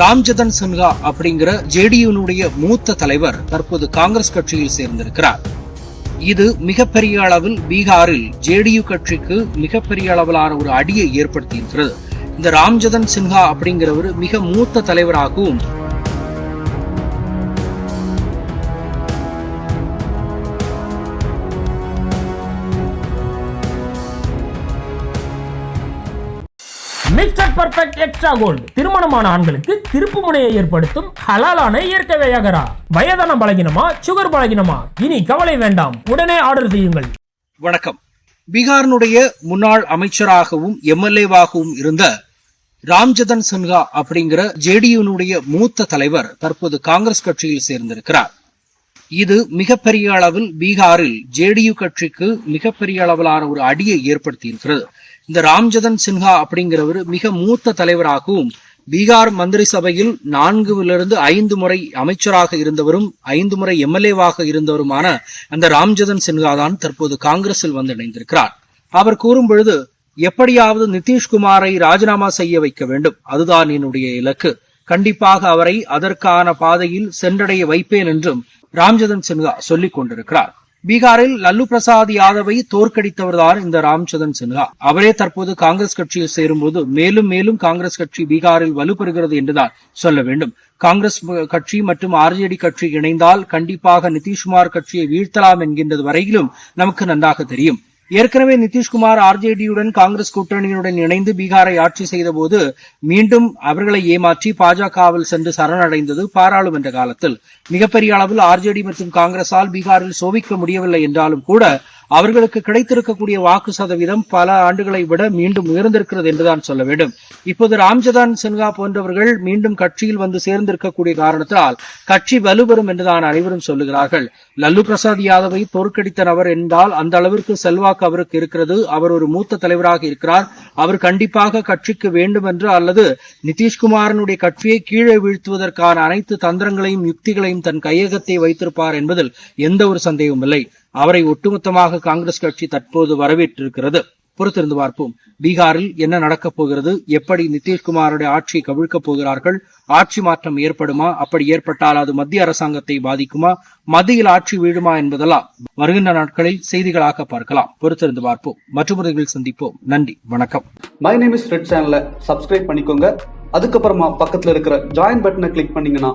ராம்ஜதன் சின்ஹா அப்படிங்கிற ஜேடியுனுடைய மூத்த தலைவர் தற்போது காங்கிரஸ் கட்சியில் சேர்ந்திருக்கிறார். இது மிகப்பெரிய அளவில் பீகாரில் ஜேடியு கட்சிக்கு மிகப்பெரிய அளவிலான ஒரு அடியை ஏற்படுத்தியிருக்கிறது. இந்த ராம்ஜதன் சின்ஹா அப்படிங்கிறவர் மிக மூத்த தலைவராகவும் மிஸ்டர் பர்ஃபெக்ட் எக்ஸ்ட்ரா கோல்டு திருமணமான ஆண்களுக்கு திருப்பு முனையை ஏற்படுத்தும் ஹலாலான இயற்கை வியாகரா. வயதான பலகினமா சுகர் பலகினமா? இனி கவலை வேண்டாம். உடனே ஆர்டர் செய்யுங்கள். வணக்கம். பீகாரினுடைய முன்னாள் அமைச்சராகவும் எம்எல்ஏவாகவும் இருந்த ராம்ஜதன் சின்ஹா அப்படிங்கிற ஜேடியுனுடைய மூத்த தலைவர் தற்போது காங்கிரஸ் கட்சியில் சேர்ந்திருக்கிறார். இது மிகப்பெரிய அளவில் பீகாரில் ஜேடியு கட்சிக்கு மிகப்பெரிய அளவிலான ஒரு அடியை ஏற்படுத்தியிருக்கிறது. இந்த ராம்ஜதன் சின்ஹா அப்படிங்கிறவர் மிக மூத்த தலைவராகவும் பீகார் மந்திரி சபையில் நான்குலிருந்து ஐந்து முறை அமைச்சராக இருந்தவரும் ஐந்து முறை எம்எல்ஏவாக இருந்தவருமான அந்த ராம்ஜதன் சின்ஹா தான் தற்போது காங்கிரஸில் வந்து இணைந்திருக்கிறார் அவர் கூறும் பொழுது எப்படியாவது நிதிஷ்குமாரை ராஜினாமா செய்ய வைக்க வேண்டும். அதுதான் என்னுடைய இலக்கு. கண்டிப்பாக அவரை அதற்கான பாதையில் சென்றடைய வைப்பேன் என்றும் ராம்ஜதன் சின்ஹா சொல்லிக் கொண்டிருக்கிறார். பீகாரில் லல்லு பிரசாத் யாதவை தோற்கடித்தவர்தான் இந்த ராம்சதன் சின்ஹா. அவரே தற்போது காங்கிரஸ் கட்சியில் சேரும்போது மேலும் மேலும் காங்கிரஸ் கட்சி பீகாரில் வலுப்பெறுகிறது என்றுதான் சொல்ல வேண்டும். காங்கிரஸ் கட்சி மற்றும் ஆர்ஜேடி கட்சி இணைந்தால் கண்டிப்பாக நிதிஷ்குமார் கட்சியை வீழ்த்தலாம் என்கின்றது வரையிலும் நமக்கு நன்றாக தெரியும். ஏற்கனவே நிதிஷ்குமார் ஆர்ஜேடியுடன் காங்கிரஸ் கூட்டணியுடன் இணைந்து பீகாரை ஆட்சி செய்தபோது மீண்டும் அவர்களை ஏமாற்றி பாஜகவில் சென்று சரணடைந்தது பாராளுமன்ற காலத்தில். மிகப்பெரிய அளவில் ஆர்ஜேடி மற்றும் காங்கிரஸால் பீகாரில் சோபிக்க முடியவில்லை என்றாலும் கூட அவர்களுக்கு கிடைத்திருக்கக்கூடிய வாக்கு சதவீதம் பல ஆண்டுகளை விட மீண்டும் உயர்ந்திருக்கிறது என்றுதான் சொல்ல வேண்டும். இப்போது ராம்ஜதான் சின்ஹா போன்றவர்கள் மீண்டும் கட்சியில் வந்து சேர்ந்திருக்கக்கூடிய காரணத்தால் கட்சி வலுவரும் என்றுதான் அனைவரும் சொல்லுகிறார்கள். லல்லு பிரசாத் யாதவை தோற்கடித்த நபர் என்றால் அந்த அளவிற்கு செல்வாக்கு அவருக்கு இருக்கிறது. அவர் ஒரு மூத்த தலைவராக இருக்கிறார். அவர் கண்டிப்பாக கட்சிக்கு வேண்டும் என்று அல்லது நிதிஷ்குமாரனுடைய கட்சியை கீழே வீழ்த்துவதற்கான அனைத்து தந்திரங்களையும் யுக்திகளையும் தன் கையகத்தை வைத்திருப்பார் என்பதில் எந்த ஒரு சந்தேகமும் இல்லை. அவரை ஒட்டுமொத்தமாக காங்கிரஸ் கட்சி தற்போது வரவேற்றிருக்கிறது. பொறுத்திருந்து பார்ப்போம். பீகாரில் என்ன நடக்கப் போகிறது? எப்படி நிதிஷ்குமாருடைய ஆட்சியை கவிழ்க்கப் போகிறார்கள்? ஆட்சி மாற்றம் ஏற்படுமா? அப்படி ஏற்பட்டால் அது மத்திய அரசாங்கத்தை பாதிக்குமா? மத்தியில் ஆட்சி வீழுமா என்பதெல்லாம் வருகின்ற நாட்களில் செய்திகளாக பார்க்கலாம். பொறுத்திருந்து பார்ப்போம். மற்றொரு சந்திப்போம். நன்றி. வணக்கம். மை நேம் இஸ் ரெட் சேனலை சப்ஸ்கிரைப் பண்ணிக்கோங்க. அதுக்கப்புறமா பக்கத்துல இருக்கிற ஜாயின் பட்டனை கிளிக் பண்ணீங்கன்னா